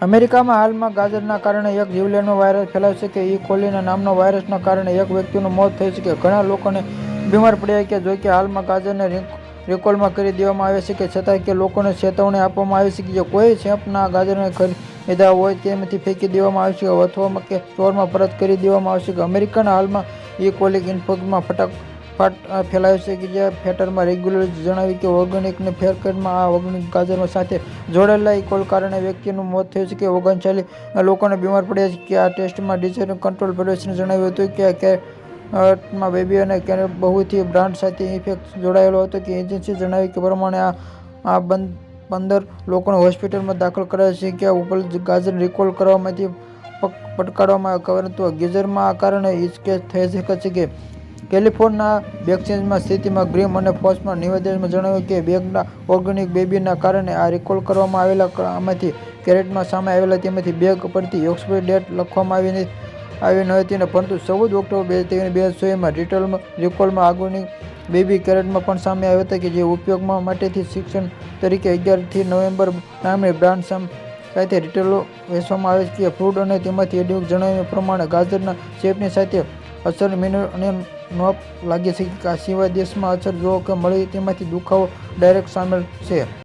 અમેરિકામાં હાલમાં ગાજરના કારણે એક જીવલેણનો વાયરસ ફેલાયો છે કે ઈ કોલીના નામનો વાયરસના કારણે એક વ્યક્તિનું મોત થયું છે કે ઘણા લોકોને બીમાર પડ્યા કે જો કે હાલમાં ગાજરને રિક- રિકોલમાં કરી દેવામાં આવે છે કે છતાં કે લોકોને ચેતવણી આપવામાં આવી છે કે જો કોઈ ચેપના ગાજરને ખરીદ્યા હોય તેમાંથી ફેંકી દેવામાં આવશે અથવા કે સ્ટોરમાં પરત કરી દેવામાં આવશે કે અમેરિકાના હાલમાં ઈ કોલિક ઇન્ફેક્શનમાં ફટાક ફાટ ફેલાયો છે કે જે ફેટરમાં રેગ્યુલર જણાવ્યું કે ઓર્ગેનિકને ફેરકરમાં આ ઓર્ગેનિક ગાજરો સાથે જોડાયેલા ઇકોલ કારણે વ્યક્તિનું મોત થયું છે કે ઓગણચાલીસ લોકોને બીમાર પડ્યા છે કે આ ટેસ્ટમાં ડિઝાઇન કંટ્રોલ ફેડરેશને જણાવ્યું હતું કે કે માં બેબી અને બહુથી બ્રાન્ડ સાથે ઇફેક્ટ જોડાયેલો હતો કે એજન્સી જણાવ્યું કે પ્રમાણે આ આ બંધ પંદર લોકોને હોસ્પિટલમાં દાખલ કરાયા છે કે ઉપલબ્ધ ગાજર રિકોલ કરવામાંથી પટકારવામાં આવ્યા પરંતુ ગીઝરમાં આ કારણે હિચકેચ થઈ શકે છે કે કેલિફોર્નિયા વેક્સિન્સમાં સ્થિતિમાં ગ્રીમ અને ફોર્સમાં નિવેદનમાં જણાવ્યું કે બેગના ઓર્ગેનિક બેબીના કારણે આ રિકોલ કરવામાં આવેલા આમાંથી કેરેટમાં સામે આવેલા તેમાંથી બેગ પરથી એક્સપાયરી ડેટ લખવામાં આવી નથી આવી ન હતી ને પરંતુ ચૌદ ઓક્ટોબર બે હજાર બે હજાર રિટેલમાં રિકોલમાં ઓર્ગેનિક બેબી કેરેટમાં પણ સામે આવ્યો હતા કે જે ઉપયોગમાં માટેથી શિક્ષણ તરીકે અગિયારથી નવેમ્બર નામની બ્રાન્ડ સાથે રિટેલો વેચવામાં આવે છે ફ્રૂટ અને તેમાંથી એડ્યુક જણાવ્યા પ્રમાણે ગાજરના ચેપની સાથે અસર મિનર અને નોપ લાગે છે. કે આ સિવાય દેશમાં અસર જોવા કે મળી તેમાંથી દુખાવો ડાયરેક્ટ સામેલ છે.